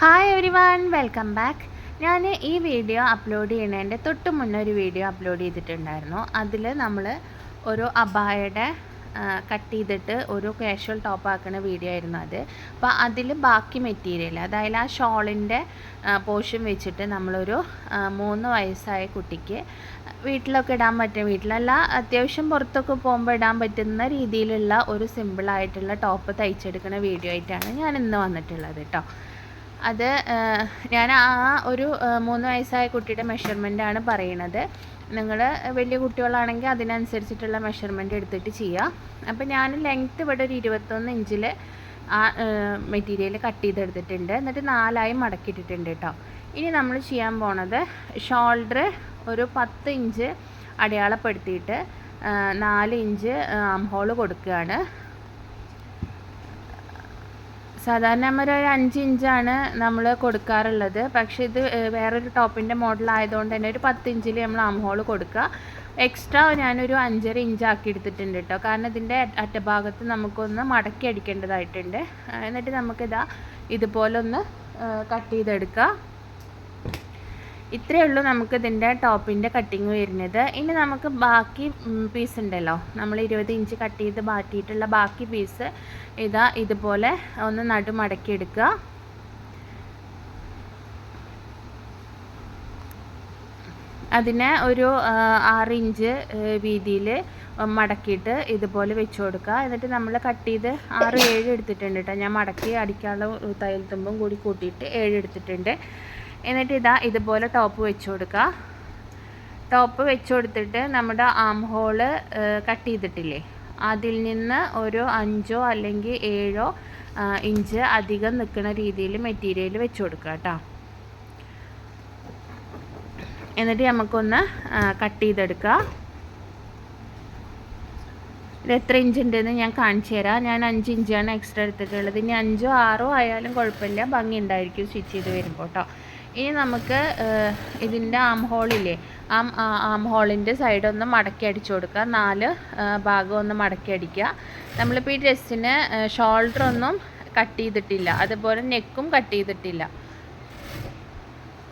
Hi everyone welcome back ഞാൻ ഈ video upload ചെയ്യുന്നതിന്റെ തൊട്ട് മുന്നേ ഒരു വീഡിയോ അപ്ലോഡ് ചെയ്തിട്ടുണ്ടായിരുന്നു. അതിൽ നമ്മൾ ഒരു അബായയുടെ കട്ട് ചെയ്തിട്ട് ഒരു കാഷ്വൽ ടോപ്പ് ആക്കുന്ന വീഡിയോ ആയിരുന്നു അത്. അപ്പോൾ അതിൽ ബാക്കി മെറ്റീരിയൽ അതായത് ആ ഷോളിന്റെ പോർഷൻ വെച്ചിട്ട് നമ്മളൊരു മൂന്ന് വയസ്സായ കുട്ടിക്ക് വീട്ടിലൊക്കെ ഇടാൻ പറ്റും വീട്ടിലല്ല അത്യാവശ്യം പുറത്തൊക്കെ പോകുമ്പോൾ ഇടാൻ പറ്റുന്ന രീതിയിലുള്ള ഒരു സിമ്പിളായിട്ടുള്ള ടോപ്പ് തയ്ച്ചെടുക്കുന്ന വീഡിയോ ആയിട്ടാണ് ഞാൻ ഇന്ന് വന്നിട്ടുള്ളത് കേട്ടോ അത് ഞാൻ ആ ഒരു മൂന്ന് വയസ്സായ കുട്ടിയുടെ മെഷർമെന്റ് ആണ് പറയണത്. നിങ്ങൾ വലിയ കുട്ടികളാണെങ്കിൽ അതിനനുസരിച്ചിട്ടുള്ള മെഷർമെന്റ് എടുത്തിട്ട് ചെയ്യുക അപ്പോൾ ഞാൻ ലെങ്ത്ത് ഇവിടെ ഒരു ഇരുപത്തൊന്ന് ഇഞ്ചിൽ ആ മെറ്റീരിയൽ കട്ട് ചെയ്തെടുത്തിട്ടുണ്ട്. എന്നിട്ട് നാലായി മടക്കിയിട്ടിട്ടുണ്ട് കേട്ടോ ഇനി നമ്മൾ ചെയ്യാൻ പോണത് ഷോൾഡർ ഒരു പത്ത് ഇഞ്ച് അടയാളപ്പെടുത്തിയിട്ട് നാല് ഇഞ്ച് ആം ഹോൾ കൊടുക്കുകയാണ്. സാധാരണ നമ്മൾ ഒരു അഞ്ച് ഇഞ്ചാണ് നമ്മൾ കൊടുക്കാറുള്ളത്. പക്ഷേ ഇത് വേറൊരു ടോപ്പിന്റെ മോഡൽ ആയതുകൊണ്ട് തന്നെ ഒരു പത്ത് ഇഞ്ചിൽ നമ്മൾ ആം ഹോൾ കൊടുക്കുക. എക്സ്ട്രാ ഞാനൊരു അഞ്ചര ഇഞ്ച് ആക്കി എടുത്തിട്ടുണ്ട് കേട്ടോ കാരണം ഇതിന്റെ അറ്റഭാഗത്ത് നമുക്കൊന്ന് മടക്കി അടിക്കേണ്ടതായിട്ടുണ്ട്. എന്നിട്ട് നമുക്കിതാ ഇതുപോലെ ഒന്ന് കട്ട് ചെയ്തെടുക്കുക. ഇത്രയേ ഉള്ളൂ നമുക്ക് ഇതിന്റെ ടോപ്പിന്റെ കട്ടിങ് വരുന്നത്. ഇനി നമുക്ക് ബാക്കി പീസ് ഉണ്ടല്ലോ. നമ്മൾ ഇരുപത് ഇഞ്ച് കട്ട് ചെയ്ത് മാറ്റിയിട്ടുള്ള ബാക്കി പീസ് ഇതാ ഇതുപോലെ ഒന്ന് നടു മടക്കി എടുക്കുക അതിനെ ഒരു ആറ് ഇഞ്ച് വീതിയിൽ മടക്കിയിട്ട് ഇതുപോലെ വെച്ച് കൊടുക്കുക. എന്നിട്ട് നമ്മൾ കട്ട് ചെയ്ത് ആറ് ഏഴ് എടുത്തിട്ടുണ്ട് കേട്ടോ. ഞാൻ മടക്കി അടിക്കാനുള്ള തയ്യൽ തുമ്പും കൂടി കൂട്ടിയിട്ട് ഏഴ് എടുത്തിട്ടുണ്ട്. എന്നിട്ട് ഇതാ ഇതുപോലെ ടോപ്പ് വെച്ച് കൊടുക്കുക. ടോപ്പ് വെച്ച് കൊടുത്തിട്ട് നമ്മുടെ ആം ഹോൾ കട്ട് ചെയ്തിട്ടില്ലേ? അതിൽ നിന്ന് ഒരു അഞ്ചോ അല്ലെങ്കിൽ ഏഴോ ഇഞ്ച് അധികം നിൽക്കുന്ന രീതിയിൽ മെറ്റീരിയൽ വെച്ച് കൊടുക്കുക കേട്ടോ. എന്നിട്ട് നമുക്കൊന്ന് കട്ട് ചെയ്തെടുക്കുക. ഇത് എത്ര ഇഞ്ച് ഉണ്ടെന്ന് ഞാൻ കാണിച്ചു തരാം. ഞാൻ അഞ്ച് ഇഞ്ചാണ് എക്സ്ട്രാ എടുത്തിട്ടുള്ളത്. ഇനി അഞ്ചോ ആറോ ആയാലും കുഴപ്പമില്ല. ഭംഗി ഉണ്ടായിരിക്കും സ്റ്റിച്ച് ചെയ്ത് വരുമ്പോൾ കേട്ടോ. ഇനി നമുക്ക് ഇതിന്റെ ആം ഹോളില്ലേ ആം ആം ഹോളിന്റെ ഒന്ന് മടക്കി അടിച്ചു കൊടുക്കുക. നാല് ഭാഗം ഒന്ന് മടക്കി അടിക്കുക. നമ്മളിപ്പോൾ ഈ ഡ്രസ്സിന് ഷോൾഡർ ഒന്നും കട്ട് ചെയ്തിട്ടില്ല. അതുപോലെ നെക്കും കട്ട് ചെയ്തിട്ടില്ല.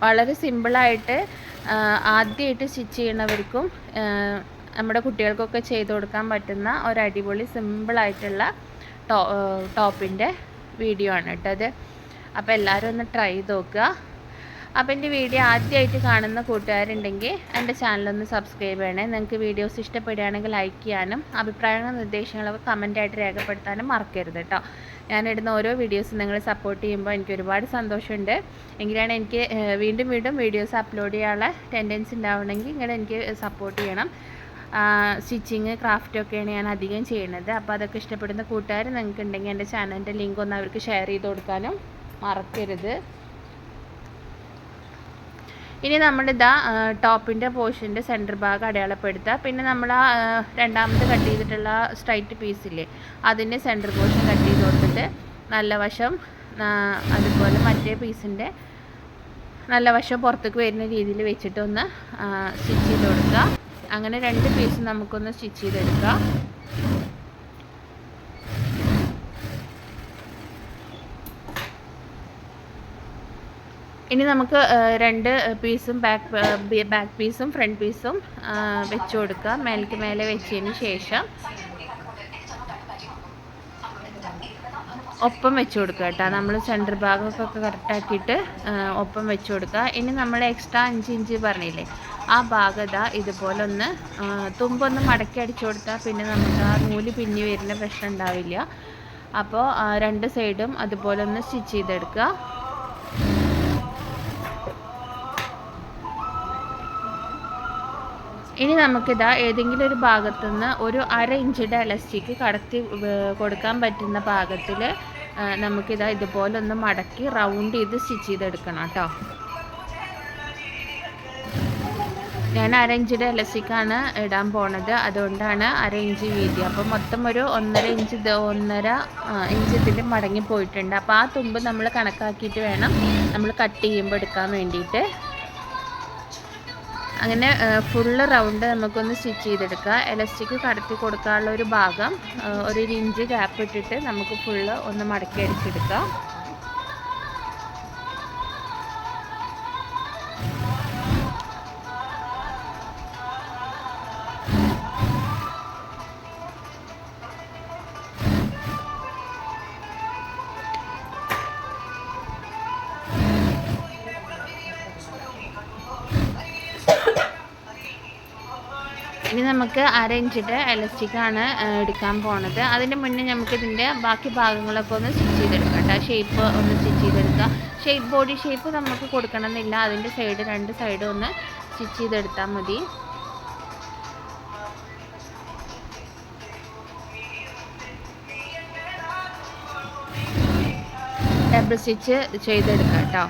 വളരെ സിമ്പിളായിട്ട് ആദ്യമായിട്ട് സ്റ്റിച്ച് ചെയ്യണവർക്കും ആ, നമ്മുടെ കുട്ടികൾക്കൊക്കെ ചെയ്ത് കൊടുക്കാൻ പറ്റുന്ന ഒരു അടിപൊളി സിമ്പിളായിട്ടുള്ള ടോ ടോപ്പിന്റെ വീഡിയോ ആണ് കേട്ടോ അത് അപ്പോൾ എല്ലാവരും ഒന്ന് ട്രൈ ചെയ്ത് നോക്കുക. അപ്പോൾ എന്റെ വീഡിയോ ആദ്യമായിട്ട് കാണുന്ന കൂട്ടുകാരുണ്ടെങ്കിൽ എന്റെ ചാനലൊന്ന് സബ്സ്ക്രൈബ് ചെയ്യണേ. നിങ്ങൾക്ക് വീഡിയോസ് ഇഷ്ടപ്പെടുകയാണെങ്കിൽ ലൈക്ക് ചെയ്യാനും അഭിപ്രായങ്ങളും നിർദ്ദേശങ്ങളൊക്കെ കമന്റായിട്ട് രേഖപ്പെടുത്താനും മറക്കരുത് കേട്ടോ ഞാനിടുന്ന ഓരോ വീഡിയോസും നിങ്ങൾ സപ്പോർട്ട് ചെയ്യുമ്പോൾ എനിക്ക് ഒരുപാട് സന്തോഷമുണ്ട്. എങ്കിലാണ് എനിക്ക് വീണ്ടും വീണ്ടും വീഡിയോസ് അപ്ലോഡ് ചെയ്യാനുള്ള ടെൻഡൻസി ഉണ്ടാവണമെങ്കിൽ നിങ്ങൾ എനിക്ക് സപ്പോർട്ട് ചെയ്യണം. സ്റ്റിച്ചിങ് ക്രാഫ്റ്റൊക്കെയാണ് ഞാൻ അധികം ചെയ്യുന്നത്. അപ്പോൾ അതൊക്കെ ഇഷ്ടപ്പെടുന്ന കൂട്ടുകാർ നിങ്ങൾക്ക് ഉണ്ടെങ്കിൽ എന്റെ ചാനലിന്റെ ലിങ്ക് ഒന്ന് അവർക്ക് ഷെയർ ചെയ്ത് കൊടുക്കാനും മറക്കരുത്. ഇനി നമ്മളിതാ ടോപ്പിന്റെ പോർഷന്റെ സെന്റർ ഭാഗം അടയാളപ്പെടുത്തുക. പിന്നെ നമ്മൾ ആ, രണ്ടാമത് കട്ട് ചെയ്തിട്ടുള്ള സ്ട്രൈറ്റ് പീസില്ലേ അതിന്റെ സെന്റർ പോർഷൻ കട്ട് ചെയ്ത് കൊടുത്തിട്ട് നല്ല വശം അതുപോലെ മറ്റേ പീസിന്റെ നല്ല വശം പുറത്തേക്ക് വരുന്ന രീതിയിൽ വെച്ചിട്ട് ഒന്ന് സ്റ്റിച്ച് ചെയ്ത് കൊടുക്കുക. അങ്ങനെ രണ്ട് പീസ് നമുക്കൊന്ന് സ്റ്റിച്ച് ചെയ്തെടുക്കാം. ഇനി നമുക്ക് രണ്ട് പീസും ബാക്ക് ബാക്ക് പീസും ഫ്രണ്ട് പീസും വെച്ച് കൊടുക്കുക. മേലേക്ക് മേലെ വെച്ചതിന് ശേഷം ഒപ്പം വെച്ച് കൊടുക്കുക കേട്ടോ. നമ്മൾ സെന്റർ ഭാഗമൊക്കെ കറക്റ്റാക്കിയിട്ട് ഒപ്പം വെച്ച് കൊടുക്കുക. ഇനി നമ്മൾ എക്സ്ട്രാ അഞ്ച് ഇഞ്ച് പറഞ്ഞില്ലേ ആ ഭാഗത ഇതുപോലെ ഒന്ന് തുമ്പൊന്ന് മടക്കി അടിച്ചു കൊടുത്താൽ പിന്നെ നമുക്ക് ആ നൂൽ പിന്നി വരുന്ന പ്രശ്നം ഉണ്ടാവില്ല. അപ്പോൾ രണ്ട് സൈഡും അതുപോലെ ഒന്ന് സ്റ്റിച്ച് ചെയ്തെടുക്കുക. ഇനി നമുക്കിതാ ഏതെങ്കിലും ഒരു ഭാഗത്തുനിന്ന് ഒരു അര ഇഞ്ചിന്റെ ഇലസ്റ്റിക്ക് കടത്തി കൊടുക്കാൻ പറ്റുന്ന ഭാഗത്തിൽ നമുക്കിതാ ഇതുപോലെ ഒന്ന് മടക്കി റൗണ്ട് ചെയ്ത് സ്റ്റിച്ച് ചെയ്തെടുക്കണം കേട്ടോ. ഞാൻ അര ഇഞ്ചിന്റെ ഇലസ്റ്റിക്കാണ് ഇടാൻ പോണത്. അതുകൊണ്ടാണ് അര ഇഞ്ച് വീതി. അപ്പോൾ മൊത്തം ഒരു ഒന്നര ഇഞ്ച് ഒന്നര ഇഞ്ച് ഇതിൽ മടങ്ങി പോയിട്ടുണ്ട്. അപ്പോൾ ആ തുമ്പ് നമ്മൾ കണക്കാക്കിയിട്ട് വേണം നമ്മൾ കട്ട് ചെയ്യുമ്പോൾ എടുക്കാൻ വേണ്ടിയിട്ട്. അങ്ങനെ ഫുള്ള് റൗണ്ട് നമുക്കൊന്ന് സ്റ്റിച്ച് ചെയ്തെടുക്കുക എലസ്റ്റിക് കടത്തി കൊടുക്കാനുള്ള ഒരു ഭാഗം ഒരു ഇഞ്ച് ഗ്യാപ്പ് ഇട്ടിട്ട് നമുക്ക് ഫുള്ള് ഒന്ന് മടക്കി അടിച്ചെടുക്കാം. ഇനി നമുക്ക് അര ഇഞ്ചിട്ട് എലസ്റ്റിക്കാണ് എടുക്കാൻ പോണത്. അതിന് മുന്നേ നമുക്ക് ഇതിന്റെ ബാക്കി ഭാഗങ്ങളൊക്കെ ഒന്ന് സ്റ്റിച്ച് ചെയ്തെടുക്കാം കേട്ടോ. ഷേപ്പ് ഒന്ന് സ്റ്റിച്ച് ചെയ്തെടുക്കുക ഷേപ്പ് ബോഡി ഷേപ്പ് നമുക്ക് കൊടുക്കണമെന്നില്ല. അതിന്റെ സൈഡ് രണ്ട് സൈഡും ഒന്ന് സ്റ്റിച്ച് ചെയ്തെടുത്താൽ മതി. ഡബിൾ സ്റ്റിച്ച് ചെയ്തെടുക്കാം കേട്ടോ.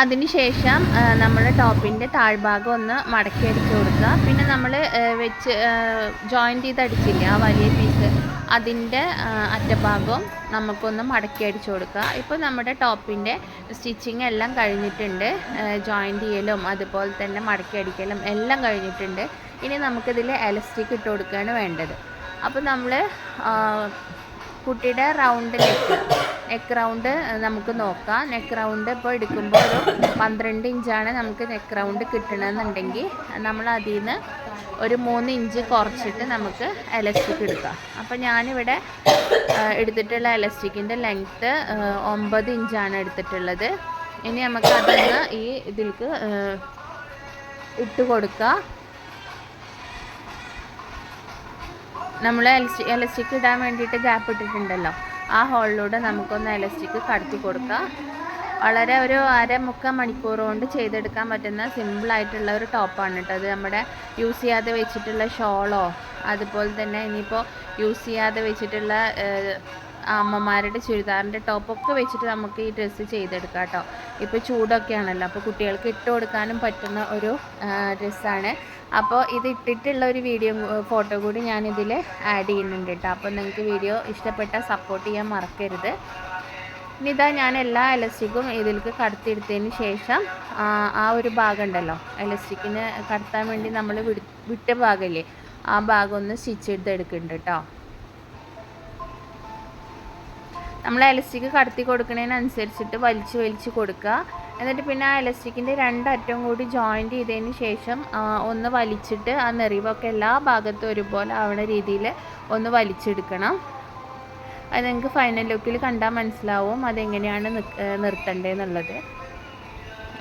അതിനുശേഷം നമ്മൾ ടോപ്പിന്റെ താഴ്ഭാഗം ഒന്ന് മടക്കി അടിച്ച് കൊടുക്കുക. പിന്നെ നമ്മൾ വെച്ച് ജോയിന്റ് ചെയ്ത് അടിച്ചില്ല ആ വലിയ പീസ് അതിന്റെ അറ്റഭാഗം നമുക്കൊന്ന് മടക്കി അടിച്ച് കൊടുക്കുക. ഇപ്പോൾ നമ്മുടെ ടോപ്പിന്റെ സ്റ്റിച്ചിങ് എല്ലാം കഴിഞ്ഞിട്ടുണ്ട്. ജോയിന്റ് ചെയ്യലും അതുപോലെ തന്നെ മടക്കി അടിക്കലും എല്ലാം കഴിഞ്ഞിട്ടുണ്ട്. ഇനി നമുക്കിതിൽ എലസ്റ്റിക് ഇട്ട് കൊടുക്കുകയാണ് വേണ്ടത്. അപ്പോൾ നമ്മൾ കുട്ടിയുടെ റൗണ്ട് നെക്ക് റൗണ്ട് നമുക്ക് നോക്കാം. നെക്ക് റൗണ്ട് ഇപ്പോൾ എടുക്കുമ്പോൾ ഒരു പന്ത്രണ്ട് ഇഞ്ചാണ് നമുക്ക് നെക്ക് റൗണ്ട് കിട്ടണമെന്നുണ്ടെങ്കിൽ നമ്മൾ അതിൽ നിന്ന് ഒരു മൂന്ന് ഇഞ്ച് കുറച്ചിട്ട് നമുക്ക് എലസ്റ്റിക് എടുക്കാം. അപ്പോൾ ഞാനിവിടെ എടുത്തിട്ടുള്ള എലസ്റ്റിക്കിന്റെ ലെങ്ത്ത് ഒമ്പത് ഇഞ്ചാണ് എടുത്തിട്ടുള്ളത്. ഇനി നമുക്ക് അതൊന്ന് ഈ ഇതിൽക്ക് ഇട്ട് കൊടുക്കുക നമ്മൾ എലസ്റ്റിക് ഇടാൻ വേണ്ടിയിട്ട് ഗ്യാപ്പ് ഇട്ടിട്ടുണ്ടല്ലോ. ആ ഹോളിലൂടെ നമുക്കൊന്ന് ഇലസ്റ്റിക് കടത്തി കൊടുക്കാം. വളരെ ഒരു അര മുക്കാൽ മണിക്കൂർ കൊണ്ട് ചെയ്തെടുക്കാൻ പറ്റുന്ന സിമ്പിളായിട്ടുള്ള ഒരു ടോപ്പാണ് കേട്ടോ. അത് നമ്മുടെ യൂസ് ചെയ്യാതെ വെച്ചിട്ടുള്ള ഷോളോ അതുപോലെ തന്നെ ഇനിയിപ്പോൾ യൂസ് ചെയ്യാതെ വെച്ചിട്ടുള്ള അമ്മമാരുടെ ചുരിദാറിന്റെ ടോപ്പൊക്കെ വെച്ചിട്ട് നമുക്ക് ഈ ഡ്രസ്സ് ചെയ്തെടുക്കാം കേട്ടോ. ഇപ്പോൾ ചൂടൊക്കെ ആണല്ലോ അപ്പോൾ കുട്ടികൾക്ക് ഇട്ട് കൊടുക്കാനും പറ്റുന്ന ഒരു ഡ്രസ്സാണ് അപ്പോൾ ഇത് ഇട്ടിട്ടുള്ള ഒരു വീഡിയോ ഫോട്ടോ കൂടി ഞാനിതിൽ ആഡ് ചെയ്യുന്നുണ്ട് കേട്ടോ. അപ്പോൾ നിങ്ങൾക്ക് വീഡിയോ ഇഷ്ടപ്പെട്ടാൽ സപ്പോർട്ട് ചെയ്യാൻ മറക്കരുത്. ഇനി ഇതാ ഞാൻ എല്ലാ എലസ്റ്റിക്കും ഇതിലേക്ക് കടത്തിയെടുത്തതിന് ശേഷം ആ ഒരു ഭാഗം ഉണ്ടല്ലോ എലസ്റ്റിക്കിന് കടത്താൻ വേണ്ടി നമ്മൾ വിട്ട ഭാഗമില്ലേ ആ ഭാഗം ഒന്ന് സ്റ്റിച്ച് ചെയ്തെടുക്കുന്നുണ്ട് കേട്ടോ. നമ്മൾ എലസ്റ്റിക് കടത്തി കൊടുക്കുന്നതിനനുസരിച്ചിട്ട് വലിച്ചു വലിച്ച് കൊടുക്കുക. എന്നിട്ട് പിന്നെ ആ എലസ്റ്റിക്കിന്റെ രണ്ടറ്റവും കൂടി ജോയിന്റ് ചെയ്തതിന് ശേഷം ഒന്ന് വലിച്ചിട്ട് ആ നെറിവൊക്കെ എല്ലാ ഭാഗത്തും ഒരുപോലെ ആവുന്ന രീതിയിൽ ഒന്ന് വലിച്ചെടുക്കണം. അത് നിങ്ങൾക്ക് ഫൈനൽ ലുക്കിൽ കണ്ടാൽ മനസ്സിലാവും അതെങ്ങനെയാണ് നിർത്തണ്ടേന്നുള്ളത്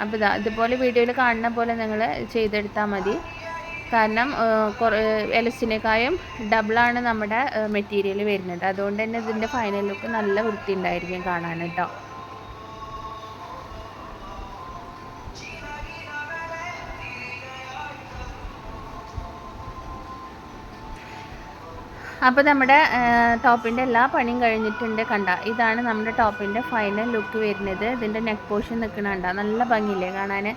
അപ്പോൾ ഇതാ ഇതുപോലെ വീഡിയോയിൽ കാണുന്ന പോലെ നിങ്ങൾ ചെയ്തെടുത്താൽ മതി. കാരണം എലസിനേക്കായും ഡബിളാണ് നമ്മുടെ മെറ്റീരിയൽ വരുന്നത്. അതുകൊണ്ട് തന്നെ ഇതിന്റെ ഫൈനൽ ലുക്ക് നല്ല വൃത്തി ഉണ്ടായിരിക്കും കാണാൻ കേട്ടോ. അപ്പോൾ നമ്മുടെ ടോപ്പിന്റെ എല്ലാ പണിയും കഴിഞ്ഞിട്ടുണ്ട് കണ്ട. ഇതാണ് നമ്മുടെ ടോപ്പിന്റെ ഫൈനൽ ലുക്ക് വരുന്നത്. ഇതിന്റെ നെക്ക് പോർഷൻ നിൽക്കണണ്ട നല്ല ഭംഗിയില്ലേ കാണാൻ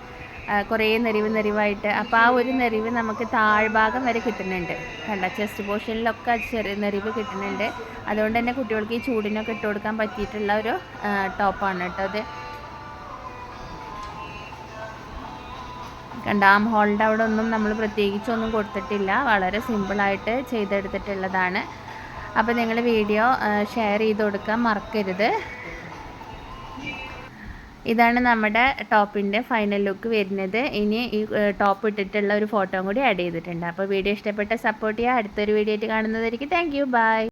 കുറേ നെരിവ് നെരിവായിട്ട്. അപ്പോൾ ആ ഒരു നെരിവ് നമുക്ക് താഴ്ഭാഗം വരെ കിട്ടുന്നുണ്ട്. കണ്ട ചെസ്റ്റ് പോർഷനിലൊക്കെ ചെറിയ നെരിവ് കിട്ടുന്നുണ്ട്. അതുകൊണ്ട് തന്നെ കുട്ടികൾക്ക് ഈ ചൂടിനൊക്കെ ഇട്ട് കൊടുക്കാൻ പറ്റിയിട്ടുള്ള ഒരു ടോപ്പാണ് കേട്ടോ അത്. ആം ഹോളിന്റെ അവിടെ ഒന്നും നമ്മൾ പ്രത്യേകിച്ചൊന്നും കൊടുത്തിട്ടില്ല. വളരെ സിമ്പിളായിട്ട് ചെയ്തെടുത്തിട്ടുള്ളതാണ്. അപ്പോൾ നിങ്ങൾ വീഡിയോ ഷെയർ ചെയ്ത് കൊടുക്കാൻ മറക്കരുത്. ഇതാണ് നമ്മുടെ ടോപ്പിന്റെ ഫൈനൽ ലുക്ക് വരുന്നത്. ഇനി ഈ ടോപ്പ് ഇട്ടിട്ടുള്ള ഒരു ഫോട്ടോയും കൂടി ആഡ് ചെയ്തിട്ടുണ്ട്. അപ്പോൾ വീഡിയോ ഇഷ്ടപ്പെട്ട സപ്പോർട്ട് ചെയ്യുക അടുത്തൊരു വീഡിയോ ആയിട്ട് കാണുന്നതായിരിക്കും. Thank you by